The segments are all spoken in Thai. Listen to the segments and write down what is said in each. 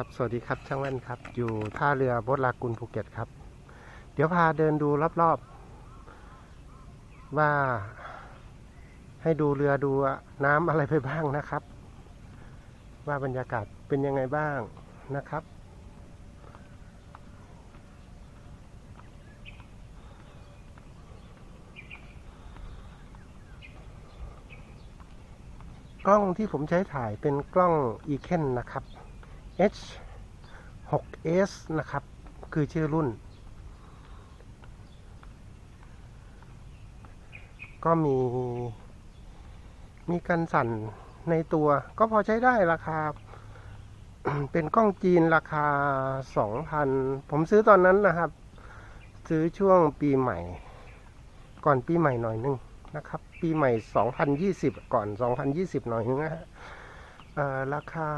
ครับ สวัสดีครับ ช่างแว่นครับ อยู่ท่าเรือโบทลากุลภูเก็ตครับ เดี๋ยวพาเดินดูรอบๆ ว่าให้ดูเรือดูน้ำอะไรไปบ้างนะครับ ว่าบรรยากาศเป็นยังไงบ้างนะครับ กล้องที่ผมใช้ถ่ายเป็นกล้อง e c a n นะครับ H 6s นะครับ คือชื่อรุ่น ก็มี มีกันสั่นในตัว ก็พอใช้ได้ราคา เป็นกล้องจีนราคา 2,000 ผมซื้อตอนนั้นนะครับ ซื้อช่วงปีใหม่ ก่อนปีใหม่หน่อยนึงนะครับ ปีใหม่ 2020 ก่อน 2020 หน่อยนึงนะฮะ ราคา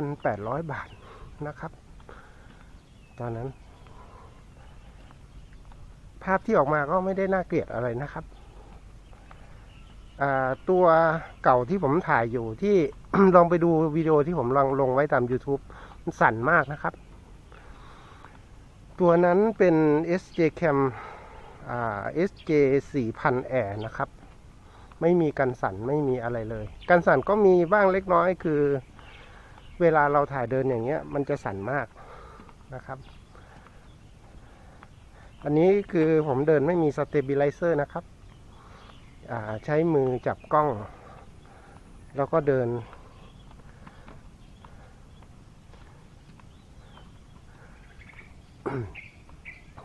2,800 บาทนะครับ ตอนนั้น ภาพที่ออกมาก็ไม่ได้น่าเกลียดอะไรนะครับตัวเก่าที่ผมถ่ายอยู่ที่ลองไปดูวิดีโอที่ผมลองลงไว้ตาม YouTube มันสั่นมากนะครับ ตัวนั้นเป็น SJ Cam อ่า SJ 4000 Air นะครับ ไม่มีกันสั่นไม่มีอะไรเลย กันสั่นก็มีบ้างเล็กน้อยคือ เวลาเราถ่ายเดินอย่างเงี้ย มันจะสั่นมากนะครับ อันนี้คือผมเดินไม่มีสเตเบลไลเซอร์นะครับใช้มือจับกล้อง แล้วก็เดิน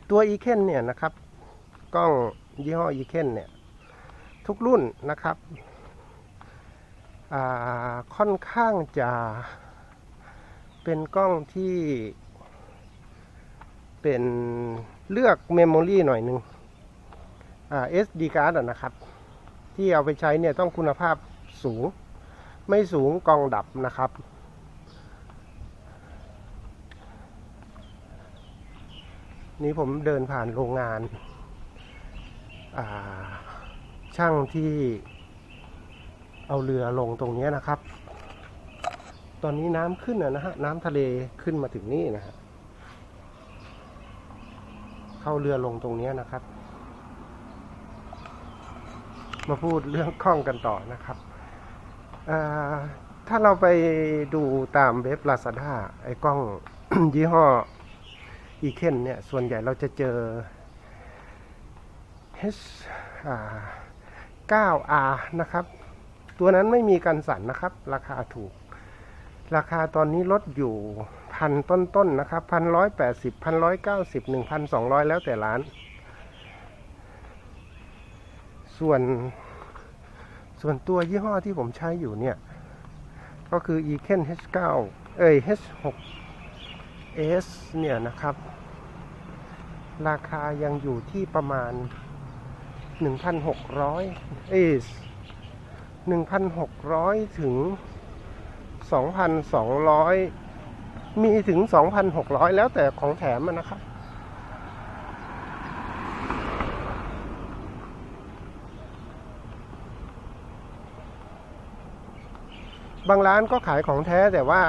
ตัวอีเคนเนี่ยนะครับ กล้องยี่ห้ออีเคนเนี่ย ทุกรุ่นนะครับค่อนข้างจะเป็นกล้องที่เป็นเลือกเมมโมรีหน่อยหนึ่งอ่า SD card นะครับ ที่เอาไปใช้เนี่ยต้องคุณภาพสูง ไม่สูงกล้องดับนะครับ นี่ผมเดินผ่านโรงงานอ่า ช่างที่เอาเรือลงตรงนี้นะครับ ตอนนี้น้ำขึ้นนะฮะ น้ำทะเลขึ้นมาถึงนี่นะฮะ เข้าเรือลงตรงนี้นะครับ มาพูดเรื่องกล้องกันต่อนะครับ ถ้าเราไปดูตามเว็บ Lazada ไอ้กล้องยี่ห้อ e k e n เนี่ย ส่วนใหญ่เราจะเจอ H อ่า 9R นะครับ ตัวนั้นไม่มีกันสั่นนะครับ ราคาถูก ราคาตอนนี้ลดอยู่พันต้นๆนนะครับพันร้อยแปดสิบพันร้อยเก้าสิบหนึ่งพันสองร้อยแล้วแต่ร้าน ส่วน ส่วนตัวยี่ห้อที่ผมใช้อยู่เนี่ย ก็คือ e k e n H9 เอ้ย H6s เนี่ยนะครับ ราคายังอยู่ที่ประมาณ 1,600เอ้1,600ถึง2,200มีถึง2,600แล้วแต่ของแถมนะครับบางร้านก็ขายของแท้แต่ว่า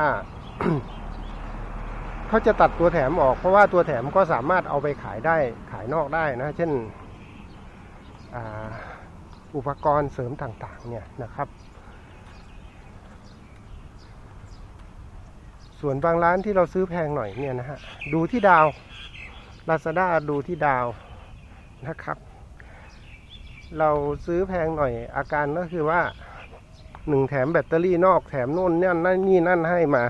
เขาจะตัดตัวแถมออก เพราะว่าตัวแถมก็สามารถเอาไปขายได้ขายนอกได้นะ เช่น อุปกรณ์เสริมต่างๆเนี่ยนะครับ ส่วนบางร้านที่เราซื้อแพงหน่อยเนี่ยนะฮะดูที่ดาว Lazada ดูที่ดาวนะครับ เราซื้อแพงหน่อยอาการก็คือว่าหนึ่งแถมแบตเตอรี่นอกแถมโน่นนี่นั่นนี่นั่นให้มา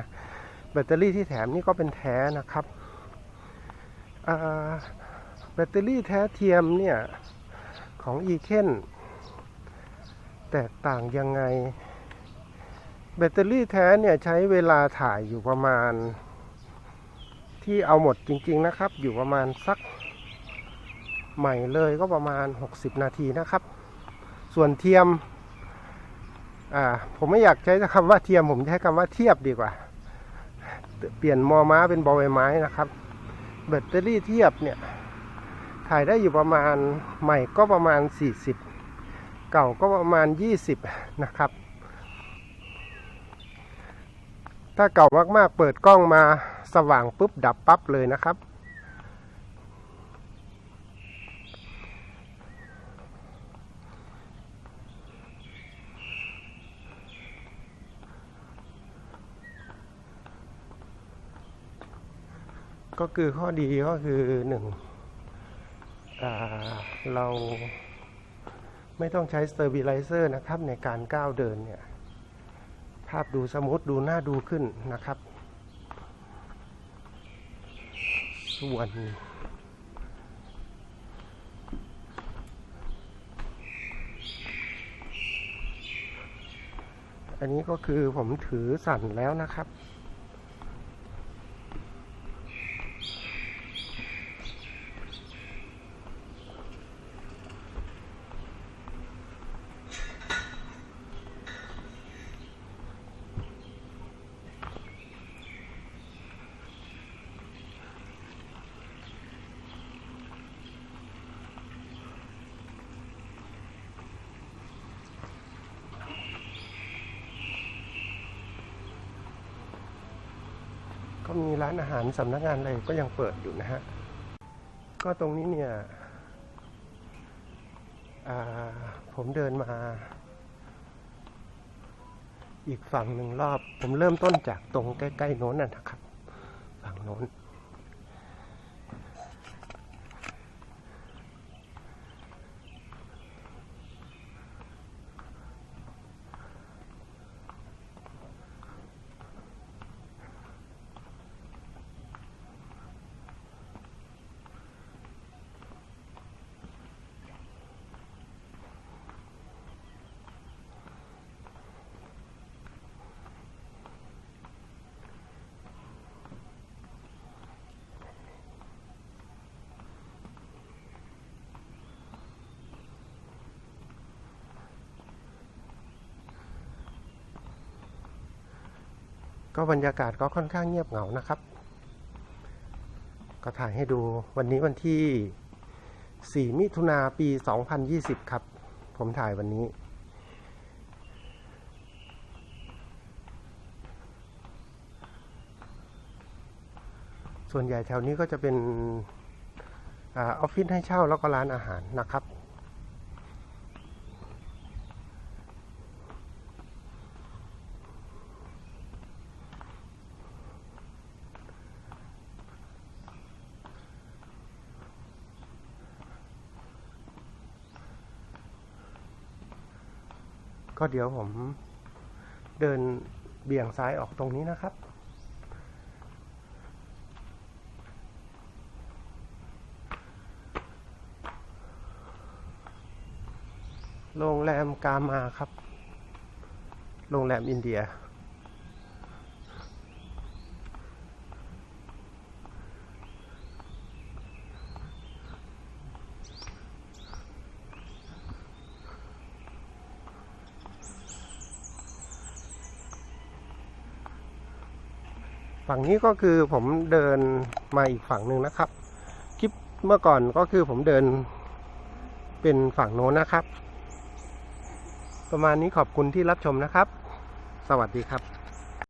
แบตเตอรี่ที่แถมนี่ก็เป็นแท้นะครับแบตเตอรี่แท้เทียมเนี่ย ของ e k e n แตกต่างยังไง แบตเตอรี่แท้เนี่ยใช้เวลาถ่ายอยู่ประมาณ ที่เอาหมดจริง ๆนะครับ อยู่ประมาณสักใหม่เลยก็ประมาณ 60 นาทีนะครับ ส่วนเทียมอ่าผมไม่อยากใช้คำว่าเทียมผมใช้คำว่าเทียบดีกว่า เปลี่ยนมอม้าเป็นบอใบไม้นะครับ แบตเตอรี่เทียบเนี่ย ถ่ายได้อยู่ประมาณใหม่ก็ประมาณ 40 เก่าก็ประมาณ 20 นะครับ ถ้าเก่ามากๆเปิดกล้องมาสว่างปุ๊บดับปั๊บเลยนะครับ ก็คือข้อดีก็คือหนึ่ง เราไม่ต้องใช้สเตอร์บิไลเซอร์นะครับในการก้าวเดินเนี่ย ภาพดูสมูทดูน่าดูขึ้นนะครับ ส่วนอันนี้ก็คือผมถือสั่นแล้วนะครับ ก็มีร้านอาหารสำนักงานอะไรก็ยังเปิดอยู่นะฮะ ก็ตรงนี้เนี่ยผมเดินมา อีกฝั่งหนึ่งรอบ ผมเริ่มต้นจากตรงใกล้ ๆ โน้นนะครับ ฝั่งโน้น ก็บรรยากาศก็ค่อนข้างเงียบเหงานะครับ ก็ถ่ายให้ดูวันนี้วันที่ 4 มิถุนาปี 2020 ครับ ผมถ่ายวันนี้ ส่วนใหญ่แถวนี้ก็จะเป็นอาออฟฟิศให้เช่าแล้วก็ร้านอาหารนะครับ ก็เดี๋ยวผมเดินเบี่ยงซ้ายออกตรงนี้นะครับ โรงแรมกามาครับ โรงแรมอินเดีย ฝั่งนี้ก็คือผมเดินมาอีกฝั่งหนึ่งนะครับ คลิปเมื่อก่อนก็คือผมเดินเป็นฝั่งโน้นนะครับ ประมาณนี้ขอบคุณที่รับชมนะครับ สวัสดีครับ